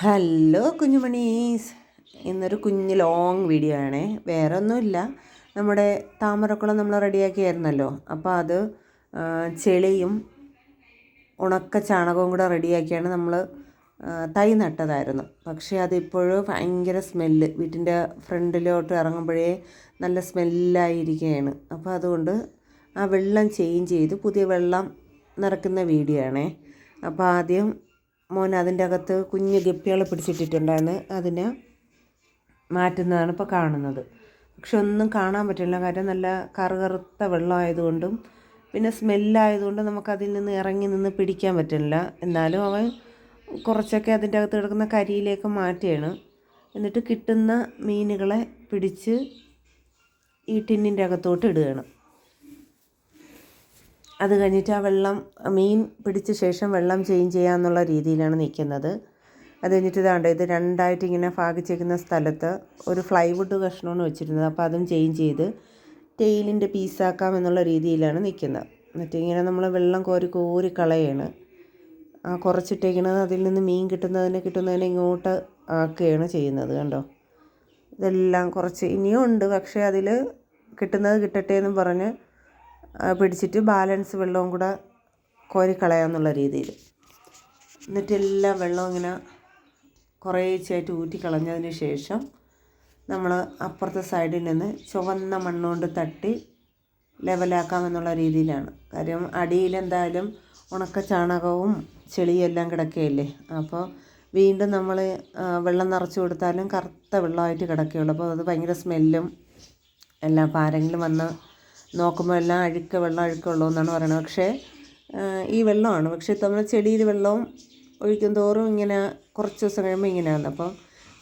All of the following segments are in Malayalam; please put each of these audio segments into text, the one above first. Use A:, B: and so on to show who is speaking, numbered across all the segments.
A: ഹലോ കുഞ്ഞുമണീസ്. ഇന്നൊരു കുഞ്ഞ് ലോങ് വീഡിയോ ആണേ. വേറെ ഒന്നുമില്ല നമ്മുടെ താമരക്കുളം നമ്മൾ റെഡിയാക്കിയായിരുന്നല്ലോ. അപ്പോൾ അത് ചെളിയും ഉണക്ക ചാണകവും കൂടെ റെഡിയാക്കിയാണ് നമ്മൾ തൈ നട്ടതായിരുന്നു. പക്ഷേ അതിപ്പോഴും ഭയങ്കര സ്മെല്ല് വീട്ടിന്റെ ഫ്രണ്ടിലോട്ട് ഇറങ്ങുമ്പോഴേ നല്ല സ്മെല്ലായിരിക്കുകയാണ് അപ്പോൾ അതുകൊണ്ട് ആ വെള്ളം ചേഞ്ച് ചെയ്ത്. പുതിയ വെള്ളം നിറയ്ക്കുന്ന വീഡിയോ ആണേ. അപ്പോൾ ആദ്യം മോൻ അതിന്റെ അകത്ത് കുഞ്ഞ് ഗപ്പികളെ പിടിച്ചിട്ടിട്ടുണ്ടായിരുന്നു. അതിനെ മാറ്റുന്നതാണ് ഇപ്പോൾ കാണുന്നത്. പക്ഷെ ഒന്നും കാണാൻ പറ്റില്ല. കാര്യം നല്ല കറുകറുത്ത വെള്ളമായതുകൊണ്ടും പിന്നെ സ്മെല്ലായതുകൊണ്ട് നമുക്കതിൽ നിന്ന് ഇറങ്ങി നിന്ന് പിടിക്കാൻ പറ്റില്ല. എന്നാലും അവൻ കുറച്ചൊക്കെ അതിന്റെ അകത്ത് കിടക്കുന്ന കരിയിലേക്ക് മാറ്റുകയാണ്. എന്നിട്ട് കിട്ടുന്ന മീനുകളെ പിടിച്ച് ഈ ടിന്നിന്റെ അകത്തോട്ട് ഇടുകയാണ്. അത് കഴിഞ്ഞിട്ട് ആ വെള്ളം മീൻ പിടിച്ച ശേഷം വെള്ളം ചേഞ്ച് ചെയ്യാമെന്നുള്ള രീതിയിലാണ് നിൽക്കുന്നത്. അത് കഴിഞ്ഞിട്ട് ഇതാണ്ട് ഇത് രണ്ടായിട്ട് ഇങ്ങനെ ഭാഗിച്ചേക്കുന്ന സ്ഥലത്ത് ഒരു ഫ്ലൈവുഡ് കഷ്ണമാണ് വെച്ചിരുന്നത്. അപ്പോൾ അതും ചേഞ്ച് ചെയ്ത് ടെയിലിന്റെ പീസാക്കാം എന്നുള്ള രീതിയിലാണ് നിൽക്കുന്നത്. എന്നിട്ട് ഇങ്ങനെ നമ്മൾ വെള്ളം കോരി കോരി കളയാണ്. ആ കുറച്ചിട്ടേക്കണത് അതിൽ നിന്ന് മീൻ കിട്ടുന്നതിന് കിട്ടുന്നതിനെ ഇങ്ങോട്ട് ആക്കുകയാണ് ചെയ്യുന്നത് കണ്ടോ? ഇതെല്ലാം കുറച്ച് ഇനിയും ഉണ്ട്. പക്ഷേ അതിൽ കിട്ടുന്നത് കിട്ടട്ടെ എന്നും പറഞ്ഞ് പിടിച്ചിട്ട് ബാലൻസ് വെള്ളവും കൂടെ കോരിക്കളയാന്നുള്ള രീതിയിൽ. എന്നിട്ട് എല്ലാ വെള്ളവും ഇങ്ങനെ കുറേച്ചായിട്ട് ഊറ്റിക്കളഞ്ഞതിന് ശേഷം നമ്മൾ അപ്പുറത്തെ സൈഡിൽ നിന്ന് ചുവന്ന മണ്ണുകൊണ്ട് തട്ടി ലെവലാക്കാമെന്നുള്ള രീതിയിലാണ്. കാര്യം അടിയിൽ എന്തായാലും ഉണക്ക ചാണകവും ചെളിയും എല്ലാം കിടക്കുകയല്ലേ? അപ്പോൾ വീണ്ടും നമ്മൾ വെള്ളം നിറച്ചു കൊടുത്താലും കറുത്ത വെള്ളമായിട്ട് കിടക്കുകയുള്ളൂ. അപ്പോൾ അത് ഭയങ്കര സ്മെല്ലും എല്ലാം ആരെങ്കിലും വന്ന് നോക്കുമ്പോൾ എല്ലാം അഴുക്ക വെള്ളം അഴുക്കുള്ളൂ എന്നാണ് പറയുന്നത് പക്ഷേ ഈ വെള്ളമാണ്. പക്ഷേ നമ്മൾ ചെടിയിൽ വെള്ളം ഒഴിക്കും തോറും ഇങ്ങനെ കുറച്ച് ദിവസം കഴിയുമ്പോൾ ഇങ്ങനെയാണ് അപ്പോൾ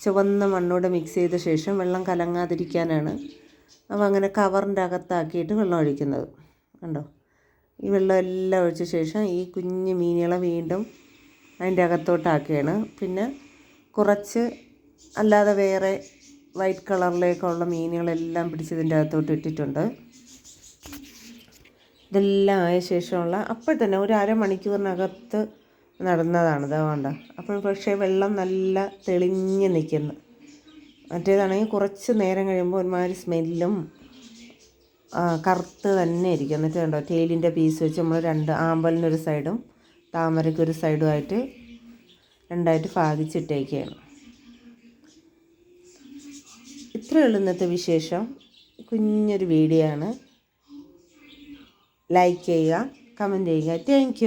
A: ചുവന്ന മണ്ണോട് മിക്സ് ചെയ്ത ശേഷം വെള്ളം കലങ്ങാതിരിക്കാനാണ് അപ്പോൾ അങ്ങനെ കവറിന്റെ അകത്താക്കിയിട്ട് വെള്ളം ഒഴിക്കുന്നത്. കണ്ടോ? ഈ വെള്ളം എല്ലാം ഒഴിച്ച ശേഷം ഈ കുഞ്ഞ് മീനുകളെ വീണ്ടും അതിന്റെ അകത്തോട്ടാക്കുകയാണ്. പിന്നെ കുറച്ച് അല്ലാതെ വേറെ വൈറ്റ് കളറിലേക്കുള്ള മീനുകളെല്ലാം പിടിച്ചതിന്റെ അകത്തോട്ട് ഇട്ടിട്ടുണ്ട്. ഇതെല്ലാം ആയ ശേഷമുള്ള അപ്പോൾ തന്നെ ഒരു അരമണിക്കൂറിനകത്ത് നടന്നതാണ്. ഇതാവേണ്ട അപ്പോൾ പക്ഷേ വെള്ളം നല്ല തെളിഞ്ഞ് നിൽക്കുന്നു. മറ്റേതാണെങ്കിൽ കുറച്ച് നേരം കഴിയുമ്പോൾ ഒരുമാതിരി സ്മെല്ലും കറുത്ത് തന്നെ ഇരിക്കും. എന്നിട്ട് കണ്ടോ തേലിന്റെ പീസ് വെച്ച് നമ്മൾ രണ്ട് ആമ്പലിനൊരു സൈഡും താമരയ്ക്കൊരു സൈഡുമായിട്ട് രണ്ടായിട്ട് ഭാഗിച്ചിട്ടേക്കാണ്. ഇത്രയുള്ള ഇന്നത്തെ വിശേഷം. കുഞ്ഞൊരു വീഡിയോ ആണ്. ലൈക്ക് ചെയ്യുക കമന്റ് ചെയ്യുക. താങ്ക്